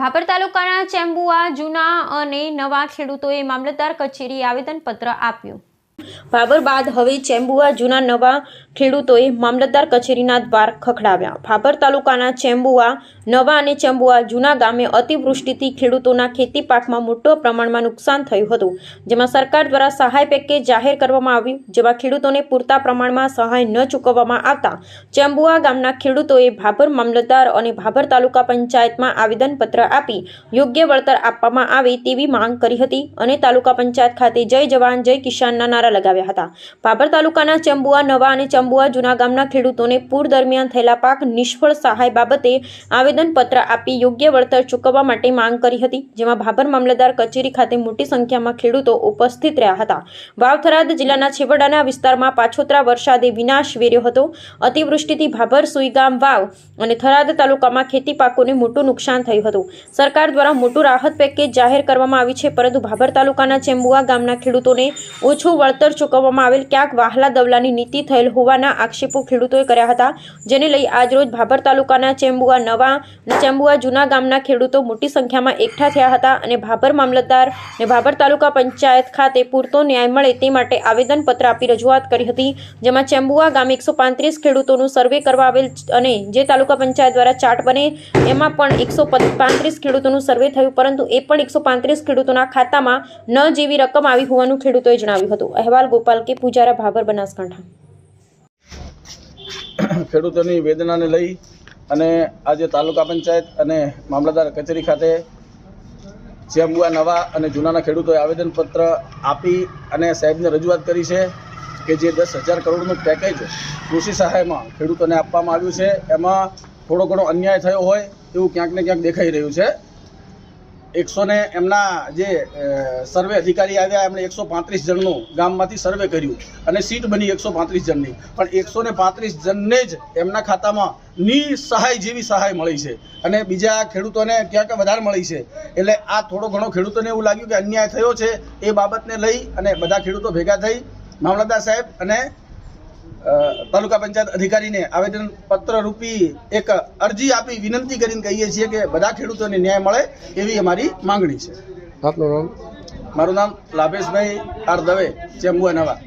ભાભર તાલુકાના ચેમ્બુઆ જૂના અને નવા ખેડૂતોએ મામલતદાર કચેરી આવેદનપત્ર આપ્યું. ભાભર બાદ હવે ચેમ્બુઆ જૂના નવા ખેડૂતોએ મામલતદાર કચેરીના દ્વાર ખખડાવ્યા. ભાભર તાલુકાના ચેમ્બુઆ, નવા અને ચેમ્બુઆ જૂના ગામે અતિવૃષ્ટિથી ખેડૂતોના ખેતી પાકમાં મોટો પ્રમાણમાં નુકસાન થયું હતું, જેમાં સરકાર દ્વારા સહાય પેકેજ જાહેર કરવામાં આવ્યું, જેમાં ખેડૂતોને પૂરતા પ્રમાણમાં સહાય ન ચૂકવવામાં આવતા ચેમ્બુઆ ગામના ખેડૂતોએ ભાભર મામલતદાર અને ભાભર તાલુકા પંચાયતમાં આવેદનપત્ર આપી યોગ્ય વળતર આપવામાં આવે તેવી માંગ કરી હતી અને તાલુકા પંચાયત ખાતે જય જવાન, જય કિસાનના નારા લગાવ્યા હતા. ભાભર તાલુકાના ચંબુઆ, નવા અને ચંબુઆ જૂના ગામના ખેડૂતોને પૂર દરમિયાન થયેલા પાક નિષ્ફળ સહાય બાબતે આવેદનપત્ર આપી યોગ્ય વળતર ચૂકવવા માટે માંગ કરી હતી, જેમાં ભાભર મામલતદાર કચેરી ખાતે મોટી સંખ્યામાં ખેડૂતો ઉપસ્થિત રહ્યા હતા. વાવથરાદ જિલ્લાના છેવાડાના વિસ્તારમાં પાછોતરા વરસાદે વિનાશ વેર્યો હતો. અતિવૃષ્ટિથી ભાભર, સુઈગામ વાવ અને થરાદ તાલુકામાં ખેતી પાકોને મોટું નુકસાન થયું હતું. સરકાર દ્વારા મોટું રાહત પેકેજ જાહેર કરવામાં આવ્યું છે, પરંતુ ભાભર તાલુકાના ચેમ્બુઆ ગામના ખેડૂતોને ઓછું વળતર ચૂકવવામાં આવેલ ક્યાંક વાહલા દવલાની નીતિ થયેલ હોવાના આક્ષેપો ખેડૂતોએ કર્યા હતા, જેને લઈ આજરોજ ભાભર તાલુકાના ચેમ્બુઆ નવા અને ચેમ્બુઆ જૂના ગામના ખેડૂતો મોટી સંખ્યામાં એકઠા થયા હતા અને ભાભર મામલતદાર અને ભાભર તાલુકા પંચાયત ખાતે પૂરતો ન્યાય મળે તે માટે આવેદનપત્ર આપી રજૂઆત કરી હતી, જેમાં ચેમ્બુઆ ગામે એકસો પાંત્રીસ ખેડૂતોનું સર્વે કરવા આવેલ અને જે તાલુકા પંચાયત દ્વારા ચાર્ટ બને એમાં પણ એકસો પાંત્રીસ ખેડૂતોનું સર્વે થયું, પરંતુ એ પણ એકસો પાંત્રીસ ખેડૂતોના ખાતામાં ન જેવી રકમ આવી હોવાનું ખેડૂતોએ જણાવ્યું હતું. અહેવાલ ગોપાલ કે પૂજારા ભાભર બનાસકાંઠા. ખેડૂતોની વેદનાને લઈ અને આજે તાલુકા પંચાયત અને મામલતદાર કચેરી ખાતે ચેમ્બુઆ નવા અને જૂનાના ખેડૂતોએ આવેદનપત્ર આપી અને સાહેબને રજૂઆત કરી છે કે જે દસ હજાર કરોડનું પેકેજ કૃષિ સહાયમાં ખેડૂતોને આપવામાં આવ્યું છે, એમાં થોડો ઘણો અન્યાય થયો હોય એવું ક્યાંક ને ક્યાંક દેખાઈ રહ્યું છે. એકસો ને એમના જે સર્વે અધિકારી આવ્યા, એમણે એકસો પાંત્રીસ જણનું ગામમાંથી સર્વે કર્યું અને સીટ બની એકસો પાંત્રીસ જણની. પણ એકસો ને પાંત્રીસ જણને જ એમના ખાતામાં ની સહાય જેવી સહાય મળી છે. અને બીજા ખેડૂતોને ક્યાંક વધારે મળી છે. એટલે આ થોડો ઘણો ખેડૂતોને એવું લાગ્યું કે અન્યાય થયો છે એ બાબતને લઈ અને બધા ખેડૂતો ભેગા થઈ. મામલતદાર સાહેબ અને તાલુકા પંચાયત અધિકારીને આવેદન પત્ર રૂપી એક અરજી આપી વિનંતી કરીને કહીએ છીએ કે બધા ખેડૂતોને ન્યાય મળે એવી અમારી માંગણી છે. આપનું નામ? મારું નામ લાભેશભાઈ આર દવે ચેમ્બુઆ નવા.